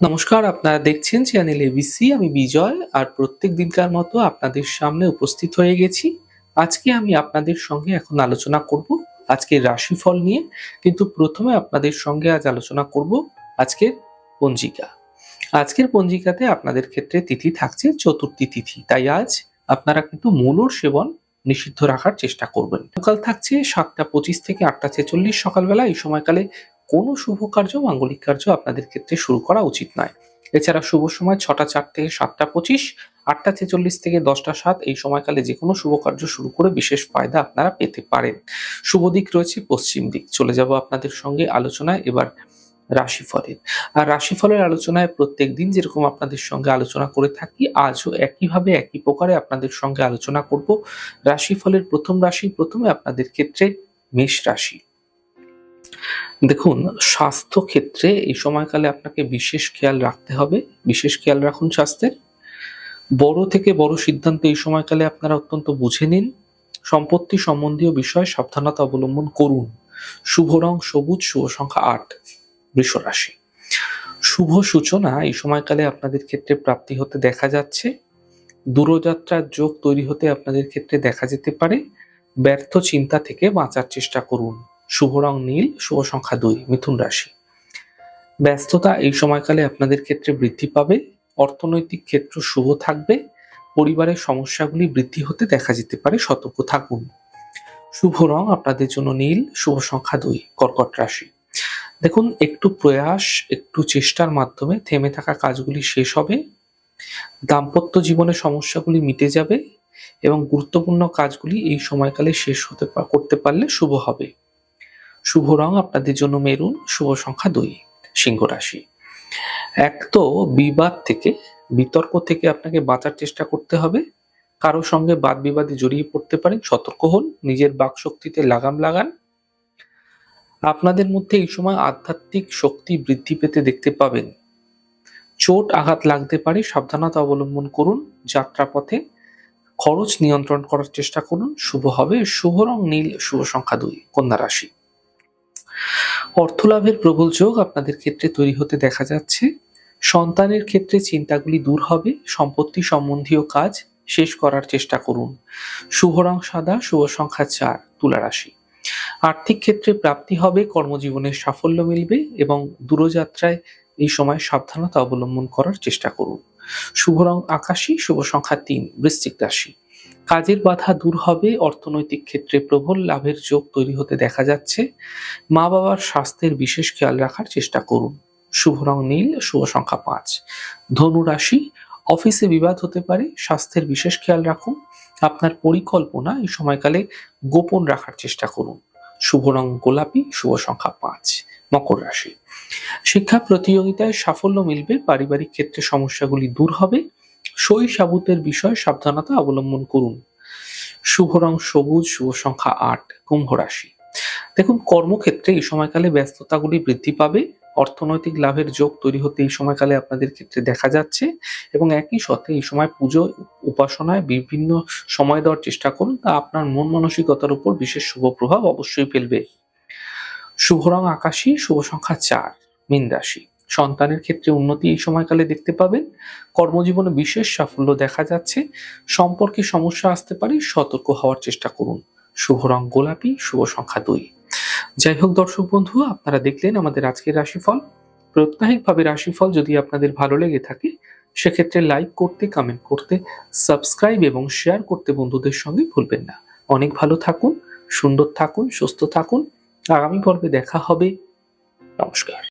নমস্কার, আপনারা দেখছেন চ্যানেল এবিসি। আমি বিজয়, আর প্রত্যেক দিনকার মতো আপনাদের সামনে উপস্থিত হয়ে গেছি। আজকে আমি আপনাদের সঙ্গে এখন আলোচনা করব আজকের রাশিফল নিয়ে। কিন্তু প্রথমে আপনাদের সঙ্গে আজ আলোচনা করব আজকের পঞ্জিকা। আজকের পঞ্জিকাতে আপনাদের ক্ষেত্রে তিথি থাকছে চতুর্থী তিথি। তাই আজ আপনারা কিন্তু মূলর সেবন নিষিদ্ধ রাখার চেষ্টা করবেন। সকাল থাকছে সাতটা পঁচিশ থেকে আটটা ছেচল্লিশ সকালবেলা। এই সময়কালে কোনো শুভ কার্য, মাঙ্গলিক কার্য আপনাদের ক্ষেত্রে শুরু করা উচিত নয়। এছাড়া শুভ সময় ছটা, চার থেকে সাতটা, পঁচিশ, আটটা, ছেচল্লিশ থেকে দশটা, সাত, এই সময়কালে যে কোনো শুভ কার্য শুরু করে বিশেষ ফায়দা আপনারা পেতে পারেন। শুভ দিক রয়েছে পশ্চিম দিক। চলে যাব আপনাদের সঙ্গে আলোচনায়, এবার রাশিফলের। আর রাশিফলের আলোচনায় প্রত্যেক দিন যেরকম আপনাদের সঙ্গে আলোচনা করে থাকি, আজও একইভাবে একই প্রকারে আপনাদের সঙ্গে আলোচনা করব। রাশিফলের প্রথম রাশি, প্রথমে আপনাদের ক্ষেত্রে মেষ রাশি। দেখুন, স্বাস্থ্য ক্ষেত্রে এই সময়কালে আপনাকে বিশেষ খেয়াল রাখতে হবে। বিশেষ খেয়াল রাখুন স্বাস্থ্যের। বড় থেকে বড় সিদ্ধান্ত এই সময়কালে আপনারা অত্যন্ত বুঝে নিন। সম্পত্তি সম্বন্ধীয় বিষয়ে সাবধানতা অবলম্বন করুন। শুভ রং সবুজ, শুভ সংখ্যা আট, বৃষ রাশি। শুভ সূচনা এই সময়কালে আপনাদের ক্ষেত্রে প্রাপ্তি হতে দেখা যাচ্ছে। দূরযাত্রার যোগ তৈরি হতে আপনাদের ক্ষেত্রে দেখা যেতে পারে। ব্যর্থ চিন্তা থেকে বাঁচার চেষ্টা করুন। শুভ রং নীল, শুভ সংখ্যা দুই, মিথুন রাশি। ব্যস্ততা এই সময়কালে আপনাদের ক্ষেত্রে বৃদ্ধি পাবে, অর্থনৈতিক ক্ষেত্র শুভ থাকবে, পরিবারের সমস্যাগুলি বৃদ্ধি হতে দেখা যেতে পারে, সতর্ক থাকুন। শুভ রং আপনাদের জন্য নীল, শুভ সংখ্যা দুই, কর্কট রাশি। দেখুন, একটু প্রয়াস, একটু চেষ্টার মাধ্যমে থেমে থাকা কাজগুলি শেষ হবে, দাম্পত্য জীবনের সমস্যাগুলি মিটে যাবে এবং গুরুত্বপূর্ণ কাজগুলি এই সময়কালে শেষ হতে করতে পারলে শুভ হবে। শুভ রং আপনাদের জন্য মেরুন, শুভ সংখ্যা দুই, সিংহ রাশি। এক তো বিবাদ থেকে, বিতর্ক থেকে আপনাকে বাঁচার চেষ্টা করতে হবে। কারও সঙ্গে বাদ বিবাদে জড়িয়ে পড়তে পারেন, সতর্ক হন, নিজের বাক শক্তিতে লাগাম লাগান। আপনাদের মধ্যে এই সময় আধ্যাত্মিক শক্তি বৃদ্ধি পেতে দেখতে পাবেন। চোট আঘাত লাগতে পারে, সাবধানতা অবলম্বন করুন, যাত্রাপথে খরচ নিয়ন্ত্রণ করার চেষ্টা করুন। শুভ হবে, শুভ রং নীল, শুভ সংখ্যা দুই, কন্যা রাশি। অর্থলাভের প্রবল যোগ আপনাদের ক্ষেত্রে তৈরি হতে দেখা যাচ্ছে। সন্তানের ক্ষেত্রে চিন্তাগুলি দূর হবে। সম্পত্তি সম্বন্ধীয় কাজ শেষ করার চেষ্টা করুন। শুভ রং সাদা, শুভ সংখ্যা চার, তুলা রাশি। আর্থিক ক্ষেত্রে প্রাপ্তি হবে, কর্মজীবনের সাফল্য মিলবে এবং দূরযাত্রায় এই সময় সাবধানতা অবলম্বন করার চেষ্টা করুন। শুভ রং আকাশী, শুভ সংখ্যা তিন, বৃশ্চিক রাশি। কাজের বাধা দূর হবে, অর্থনৈতিক ক্ষেত্রে প্রবল লাভের যোগ তৈরি হতে দেখা যাচ্ছে। মা বাবার স্বাস্থ্যের বিশেষ খেয়াল রাখার চেষ্টা করুন। শুভ রং নীল, শুভ সংখ্যা পাঁচ। ধনু রাশি, অফিসে বিবাদ হতে পারে, স্বাস্থ্যের বিশেষ খেয়াল রাখুন। আপনার পরিকল্পনা এই সময়কালে গোপন রাখার চেষ্টা করুন। শুভ রং গোলাপি, শুভ সংখ্যা পাঁচ। মকর রাশি। শিক্ষা প্রতিযোগিতায় সাফল্য মিলবে, পারিবারিক ক্ষেত্রে সমস্যাগুলি দূর হবে। সই সাবুতের বিষয়ে সাবধানতা অবলম্বন করুন। শুভ রং সবুজ, শুভ সংখ্যা আট, কুম্ভ রাশি। দেখুন, কর্মক্ষেত্রে এই সময়কালে ব্যস্ততাগুলি বৃদ্ধি পাবে। অর্থনৈতিক লাভের যোগ তৈরি হতে এই সময়কালে আপনাদের ক্ষেত্রে দেখা যাচ্ছে এবং একই সাথে এই সময় পুজো, উপাসনায় বিভিন্ন সময় দেওয়ার চেষ্টা করুন। তা আপনার মন মানসিকতার উপর বিশেষ শুভ প্রভাব অবশ্যই ফেলবে। শুভ রং আকাশী, শুভ সংখ্যা চার, মীন রাশি। সন্তানের ক্ষেত্রে উন্নতি এই সময়কালে দেখতে পাবেন। কর্মজীবনে বিশেষ সাফল্য দেখা যাচ্ছে। সম্পর্কে সমস্যা আসতে পারে, সতর্ক হওয়ার চেষ্টা করুন। শুভ রং গোলাপি, শুভ সংখ্যা দুই। যাই হোক দর্শক বন্ধু, আপনারা দেখলেন আমাদের আজকের রাশিফল। প্রত্যাহিকভাবে রাশিফল যদি আপনাদের ভালো লেগে থাকে, সেক্ষেত্রে লাইক করতে কমেন্ট করতে, সাবস্ক্রাইব এবং শেয়ার করতে বন্ধুদের সঙ্গে ভুলবেন না। অনেক ভালো থাকুন, সুন্দর থাকুন, সুস্থ থাকুন। আগামী পর্বে দেখা হবে। নমস্কার।